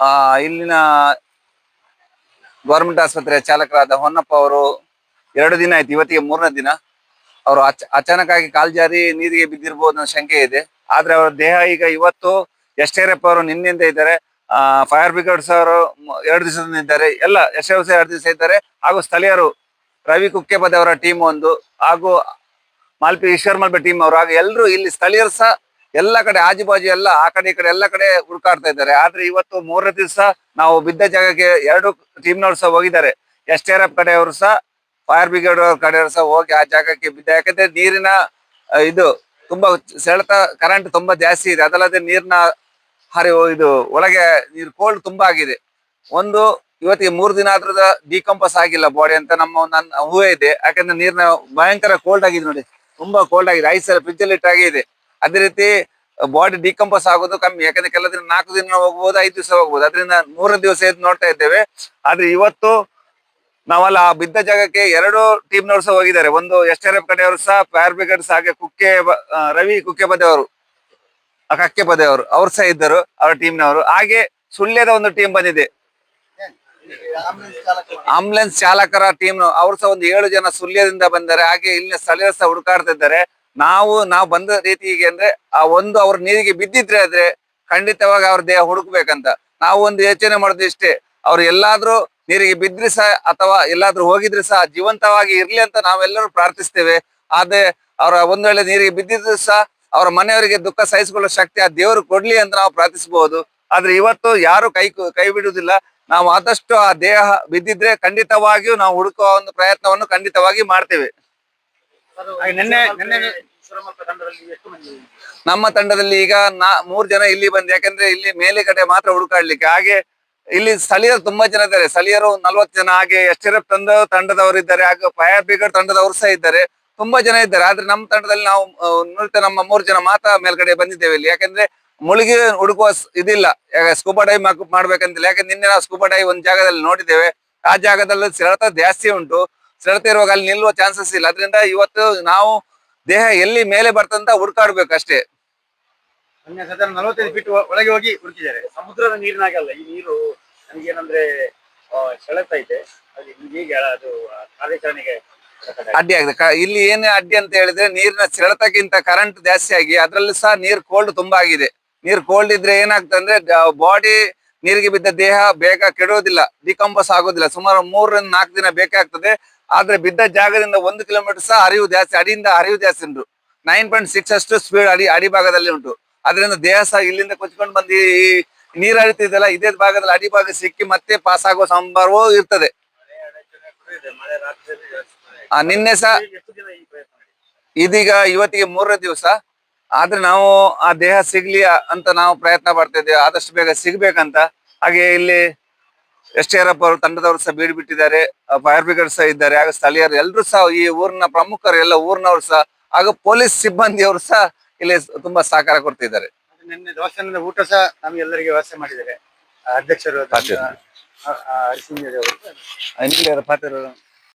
ಆ, ಇಲ್ಲಿನ ಗೌರ್ಮೆಂಟ್ ಆಸ್ಪತ್ರೆಯ ಚಾಲಕರಾದ ಹೊನ್ನಪ್ಪ ಅವರು ಎರಡು ದಿನ ಆಯ್ತು ಇವತ್ತಿಗೆ ಮೂರನೇ ದಿನ. ಅವರು ಅಚ ಅಚಾನಕ್ ಆಗಿ ಕಾಲ್ ಜಾರಿ ನೀರಿಗೆ ಬಿದ್ದಿರ್ಬೋದು ಅನ್ನೋ ಶಂಕೆ ಇದೆ. ಆದ್ರೆ ಅವರ ದೇಹ ಈಗ ಇವತ್ತು ಎಸ್ಟೇರಪ್ಪ ಅವರು ನಿನ್ನೆಯಿಂದ ಇದ್ದಾರೆ. ಫೈರ್ ಬ್ರಿಗೇಡ್ಸ್ ಅವರು ಎರಡು ದಿವಸದಿಂದ ಇದ್ದಾರೆ. ಎಲ್ಲ ಎಸ್ಟೇರಪ್ಪ ಎರಡು ದಿವಸ ಇದ್ದಾರೆ. ಹಾಗೂ ಸ್ಥಳೀಯರು ರವಿ ಕುಕ್ಕೆಪದ ಅವರ ಟೀಮ್ ಒಂದು. ಹಾಗೂ ಮಾಲ್ಪಿ ಈಶ್ವರ್ ಮಲ್ಪೆ ಟೀಮ್ ಅವರು. ಹಾಗೂ ಎಲ್ಲರೂ ಇಲ್ಲಿ ಸ್ಥಳೀಯರು ಸಹ ಎಲ್ಲ ಕಡೆ ಆಜುಬಾಜು ಎಲ್ಲ ಆ ಕಡೆ ಈ ಕಡೆ ಎಲ್ಲ ಕಡೆ ಹುಡುಕಾಡ್ತಾ ಇದ್ದಾರೆ. ಆದ್ರೆ ಇವತ್ತು ಮೂರನೇ ದಿವಸ ನಾವು ಬಿದ್ದ ಜಾಗಕ್ಕೆ ಎರಡು ಟೀಮ್ನವರು ಸಹ ಹೋಗಿದ್ದಾರೆ. ಎಸ್ ಆರ್ ಎಫ್ ಕಡೆಯವರು ಸಹ, ಫೈರ್ ಬ್ರಿಗೇಡ್ ಕಡೆಯವರು ಸಹ ಹೋಗಿ ಆ ಜಾಗಕ್ಕೆ ಬಿದ್ದ. ಯಾಕಂದ್ರೆ ನೀರಿನ ಇದು ತುಂಬಾ ಸೆಳೆತ ಕರೆಂಟ್ ತುಂಬಾ ಜಾಸ್ತಿ ಇದೆ. ಅದಲ್ಲದೆ ನೀರಿನ ಹರಿವು, ಇದು ಒಳಗೆ ನೀರು ಕೋಲ್ಡ್ ತುಂಬಾ ಆಗಿದೆ. ಒಂದು, ಇವತ್ತಿಗೆ ಮೂರು ದಿನ ಆದ್ರೂ ಡಿಕಂಪಸ್ ಆಗಿಲ್ಲ ಬಾಡಿ ಅಂತ ನಮ್ಮ ನನ್ನ ಹೂವೇ ಇದೆ. ಯಾಕಂದ್ರೆ ನೀರಿನ ಭಯಂಕರ ಕೋಲ್ಡ್ ಆಗಿದೆ ನೋಡಿ. ತುಂಬಾ ಕೋಲ್ಡ್ ಆಗಿದೆ. ಐಸ್ ಎಲ್ಲ ಫ್ರಿಜ್ ಅಲ್ಲಿ ಇಟ್ಟಾಗೆ ಇದೆ. ಅದೇ ರೀತಿ ಬಾಡಿ ಡಿಕಂಪೋಸ್ ಆಗೋದು ಕಮ್ಮಿ. ಯಾಕಂದ್ರೆ ಕೆಲ ದಿನ ನಾಲ್ಕು ದಿನ ಹೋಗ್ಬೋದು, ಐದು ದಿವಸ ಹೋಗ್ಬೋದು. ಅದರಿಂದ ಮೂರು ದಿವಸ ಎದ್ದು ನೋಡ್ತಾ ಇದ್ದೇವೆ. ಆದ್ರೆ ಇವತ್ತು ನಾವಲ್ಲ ಆ ಬಿದ್ದ ಜಾಗಕ್ಕೆ ಎರಡು ಟೀಮ್ನವರು ಸಹ ಹೋಗಿದ್ದಾರೆ. ಒಂದು ಎಸ್ ಆರ್ ಎಫ್ ಕಡೆಯವರು ಸಹ ಫೈರ್ ಬ್ರಿಗೇಡ್ಸ್ ಹಾಗೆ ಕುಕ್ಕೆ ರವಿ ಕುಕ್ಕೆ ಪದೆಯವರು ಕಕ್ಕೆ ಪದೆಯವರು ಅವ್ರು ಸಹ ಇದ್ದರು, ಅವರ ಟೀಮ್ನವರು ಹಾಗೆ ಸುಳ್ಳ್ಯದ ಒಂದು ಟೀಮ್ ಬಂದಿದೆ. ಆಂಬುಲೆನ್ಸ್ ಚಾಲಕರ ಟೀಮ್ ಅವ್ರು ಸಹ ಒಂದು ಏಳು ಜನ ಸುಳ್ಯದಿಂದ ಬಂದರೆ, ಹಾಗೆ ಇಲ್ಲಿನ ಸ್ಥಳೀಯರು ಸಹ ಹುಡುಕಾಡ್ತಾ ಇದ್ದಾರೆ ನಾವು ನಾವು ಬಂದ ರೀತಿ ಹೀಗೆ ಅಂದ್ರೆ ಆ ಒಂದು ಅವ್ರ ನೀರಿಗೆ ಬಿದ್ದಿದ್ರೆ ಆದ್ರೆ ಖಂಡಿತವಾಗಿ ಅವ್ರ ದೇಹ ಹುಡುಕ್ಬೇಕಂತ. ನಾವು ಒಂದು ಯೋಚನೆ ಮಾಡೋದು ಇಷ್ಟೇ. ಅವ್ರು ಎಲ್ಲಾದ್ರೂ ನೀರಿಗೆ ಬಿದ್ರೆ ಸಹ ಅಥವಾ ಎಲ್ಲಾದ್ರೂ ಹೋಗಿದ್ರೆ ಸಹ ಜೀವಂತವಾಗಿ ಇರ್ಲಿ ಅಂತ ನಾವೆಲ್ಲರೂ ಪ್ರಾರ್ಥಿಸ್ತೇವೆ. ಆದ್ರೆ ಅವರ ಒಂದ್ ವೇಳೆ ನೀರಿಗೆ ಬಿದ್ದಿದ್ರು ಸಹ ಅವರ ಮನೆಯವರಿಗೆ ದುಃಖ ಸಹಿಸಿಕೊಳ್ಳೋ ಶಕ್ತಿ ಆ ದೇವರು ಕೊಡ್ಲಿ ಅಂತ ನಾವು ಪ್ರಾರ್ಥಿಸಬಹುದು. ಆದ್ರೆ ಇವತ್ತು ಯಾರು ಕೈ ಕೈ ಬಿಡುವುದಿಲ್ಲ. ನಾವು ಆದಷ್ಟು ಆ ದೇಹ ಬಿದ್ದಿದ್ರೆ ಖಂಡಿತವಾಗಿಯೂ ನಾವು ಹುಡುಕುವ ಒಂದು ಪ್ರಯತ್ನವನ್ನು ಖಂಡಿತವಾಗಿ ಮಾಡ್ತೇವೆ. ಹಾಗೆ ನಿನ್ನೆ ನಿನ್ನೆ ನಮ್ಮ ತಂಡದಲ್ಲಿ ಈಗ ನಾ ಮೂರ್ ಜನ ಇಲ್ಲಿ ಬಂದು ಯಾಕಂದ್ರೆ ಇಲ್ಲಿ ಮೇಲೆ ಕಡೆ ಮಾತ್ರ ಹುಡುಕಾಡ್ಲಿಕ್ಕೆ. ಹಾಗೆ ಇಲ್ಲಿ ಸ್ಥಳೀಯರು ತುಂಬಾ ಜನ ಇದ್ದಾರೆ. ಸ್ಥಳೀಯರು ನಲ್ವತ್ತು ಜನ ಹಾಗೆ ಎಸ್ಟಿರಪ್ ತಂದ ತಂಡದವರು ಇದ್ದಾರೆ. ಹಾಗೆ ಫೈರ್ ಬ್ರಿಗೇಡ್ ತಂಡದವರು ಸಹ ಇದ್ದಾರೆ. ತುಂಬಾ ಜನ ಇದ್ದಾರೆ. ಆದ್ರೆ ನಮ್ಮ ತಂಡದಲ್ಲಿ ನಾವು ನುರಿತ ನಮ್ಮ ಮೂರು ಜನ ಮಾತ್ರ ಮೇಲ್ಗಡೆ ಬಂದಿದ್ದೇವೆ ಇಲ್ಲಿ. ಯಾಕಂದ್ರೆ ಮುಳುಗಿ ಹುಡುಕುವ ಇದಿಲ್ಲ. ಸ್ಕೂಬಾ ಡೈವ್ ಮಾಡ್ಬೇಕಂತಿಲ್ಲ. ಯಾಕಂದ್ರೆ ನಿನ್ನೆ ನಾವು ಸ್ಕೂಬಾ ಡೈವ್ ಒಂದು ಜಾಗದಲ್ಲಿ ನೋಡಿದ್ದೇವೆ. ಆ ಜಾಗದಲ್ಲಿ ಸೆಳೆತ ಜಾಸ್ತಿ ಉಂಟು. ಸೆಳೆತ ಇರುವಾಗ ಅಲ್ಲಿ ನಿಲ್ಲುವ ಚಾನ್ಸಸ್ ಇಲ್ಲ. ಅದರಿಂದ ಇವತ್ತು ನಾವು ದೇಹ ಎಲ್ಲಿ ಮೇಲೆ ಬರ್ತಂತ ಹುಡ್ಕಾಡ್ಬೇಕು ಅಷ್ಟೇ ನಲವತ್ತೈದು ಫೀಟ್ ಒಳಗೆ ಹೋಗಿ ಹುಡುಕಿದ್ದಾರೆ. ಸಮುದ್ರದ ನೀರಿನಾಗಲ್ಲ ಈ ನೀರು ನನಗೇನಂದ್ರೆ ಆ, ಸೆಳೆತ ಇದೆ. ಅದು ಹೀಗೆ ಅದು ಆ, ಕಾರ್ಯಾಚರಣೆಗೆ ಅಡ್ಡಿ ಆಗಿದೆ ಇಲ್ಲಿ ಏನೇ ಅಡ್ಡಿ ಅಂತ ಹೇಳಿದ್ರೆ ನೀರಿನ ಸೆಳೆತಕ್ಕಿಂತ ಕರೆಂಟ್ ಜಾಸ್ತಿ ಆಗಿ ಅದ್ರಲ್ಲಿ ಸಹ ನೀರ್ ಕೋಲ್ಡ್ ತುಂಬಾ ಆಗಿದೆ. ನೀರ್ ಕೋಲ್ಡ್ ಇದ್ರೆ ಏನಾಗ್ತದೆ ಅಂದ್ರೆ ಬಾಡಿ ನೀರಿಗೆ ಬಿದ್ದ ದೇಹ ಬೇಗ ಕೆಡೋದಿಲ್ಲ ಡಿಕಂಪಸ್ ಆಗೋದಿಲ್ಲ. ಸುಮಾರು ಮೂರರಿಂದ ನಾಲ್ಕು ದಿನ ಬೇಕಾಗ್ತದೆ. ಆದ್ರೆ ಬಿದ್ದ ಜಾಗದಿಂದ ಒಂದು ಕಿಲೋಮೀಟರ್ ಸಹ ಹರಿವು ಜಾಸ್ತಿ, ಅಡಿಯಿಂದ ಹರಿವು ಜಾಸ್ತಿ ಉಂಟು. ನೈನ್ ಪಾಯಿಂಟ್ ಸಿಕ್ಸ್ ಅಷ್ಟು ಸ್ಪೀಡ್ ಅಡಿ ಅಡಿಭಾಗದಲ್ಲಿ ಉಂಟು. ಅದರಿಂದ ದೇಹ ಸಹ ಇಲ್ಲಿಂದ ಕೊಚ್ಕೊಂಡು ಬಂದು ಈ ನೀರು ಹರಿತಿದೆಲ್ಲ ಇದೇ ಭಾಗದಲ್ಲಿ ಅಡಿಭಾಗ ಸಿಕ್ಕಿ ಮತ್ತೆ ಪಾಸ್ ಆಗುವ ಸಂಭವವೂ ಇರ್ತದೆ. ನಿನ್ನೆ ಸಹ ಇದೀಗ ಇವತ್ತಿಗೆ ಮೂರನೇ ದಿವಸ. ಆದ್ರೆ ನಾವು ಆ ದೇಹ ಸಿಗ್ಲಿ ಅಂತ ನಾವು ಪ್ರಯತ್ನ ಪಡ್ತಾ ಇದ್ದೇವೆ. ಆದಷ್ಟು ಬೇಗ ಸಿಗ್ಬೇಕಂತ. ಹಾಗೆ ಇಲ್ಲಿ ಎಸ್ ಅವರು ತಂಡದವರು ಸಹ ಬೀಡ್ ಬಿಟ್ಟಿದ್ದಾರೆ ಫೈರ್ ಬ್ರಿಗೇಡ್ ಸಹ ಇದ್ದಾರೆ. ಹಾಗೆ ಸ್ಥಳೀಯರು ಎಲ್ಲರೂ ಸಹ ಈ ಊರಿನ ಪ್ರಮುಖರು ಎಲ್ಲ ಊರಿನವರು ಸಹ ಹಾಗೂ ಪೊಲೀಸ್ ಸಿಬ್ಬಂದಿಯವರು ಸಹ ಇಲ್ಲಿ ತುಂಬಾ ಸಹಕಾರ ಕೊಡ್ತಿದ್ದಾರೆ. ನಿನ್ನೆ ದೇವಸ್ಥಾನದ ಊಟ ಸಹ ನಮಗೆಲ್ಲರಿಗೆ ವ್ಯವಸ್ಥೆ ಮಾಡಿದ್ದಾರೆ. ಅಧ್ಯಕ್ಷರು